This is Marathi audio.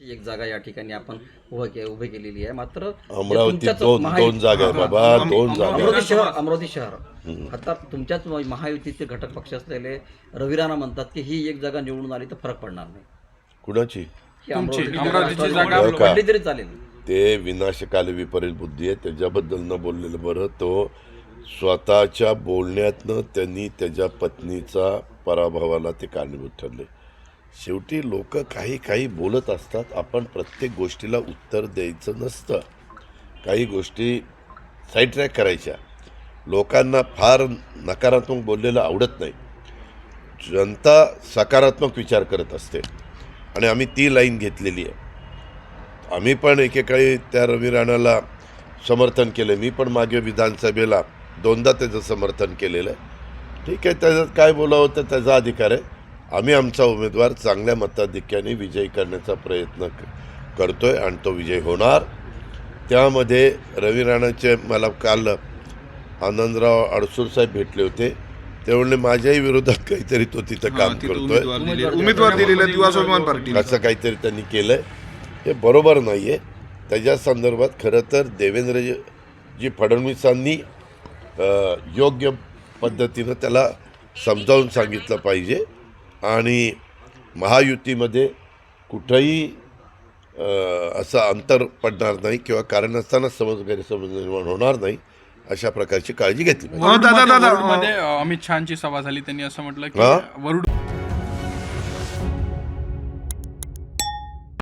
एक जागा या ठिकाणी आपण उभं के उभी केलेली आहे. मात्र अमरावती तुमच्याच दोन महायु- दोन जागा आहे बाबा दोन जागा अमरावती शहर अमरावती शहर. आता तुमच्याच महायुतीचे घटक पक्ष असलेले रवी राणा म्हणतात की ही एक जागा निवडून आली तर फरक पडणार नाही. कुणाची? ही अमरावती अमरावतीची जागा का? पडली तरी चालेल. ते विनाशकाले विपरीत बुद्धी आहे. त्याच्याबद्दल न बोललेलं बरं तो स्वतःच्या बोलण्यातनं त्यांनी त्याच्या पत्नीचा पराभवाला ते कारणीभूत ठरले. शेवटी लोक काही काही बोलत असतात. आपण प्रत्येक गोष्टीला उत्तर द्यायचं नसतं. काही गोष्टी साईड ट्रॅक करायच्या. लोकांना फार नकारात्मक बोललेलं आवडत नाही. जनता सकारात्मक विचार करत असते. आणि आम्ही ती लाईन घेतलेली आहे. आम्ही पण एकेकाळी त्या रवी राणाला समर्थन केलं. मी पण मागे विधानसभेला दोनदा त्याचं समर्थन केलेलं आहे. ठीक आहे त्याच्यात काय बोलावं तर त्याचा अधिकार आहे. आम्ही आमचा उमेदवार चांगल्या मताधिक्याने विजयी करण्याचा प्रयत्न क- करतोय आणि तो विजय होणार. त्यामध्ये रवी राणाचे मला काल आनंदराव अडसूर साहेब भेटले होते. ते म्हणले माझ्याही विरोधात काहीतरी तो तिथं काम करतोय. उमेदवार दिलेला दिवा स्वाभिमान पार्टी असं काहीतरी त्यांनी केलंय. हे बरोबर नाही आहे त्याच्या संदर्भात खरं तर देवेंद्रजी फडणवीसांनी योग्य पद्धतीनं त्याला समजावून सांगितलं पाहिजे. आणि महायुतीमध्ये कुठंही असं अंतर पडणार नाही किंवा कारण असताना समज गैरसमज निर्माण होणार नाही अशा प्रकारची काळजी घेतली पाहिजे दादा दादा मध्ये अमित शहाची सभा झाली त्यांनी असं म्हटलं की? वरुड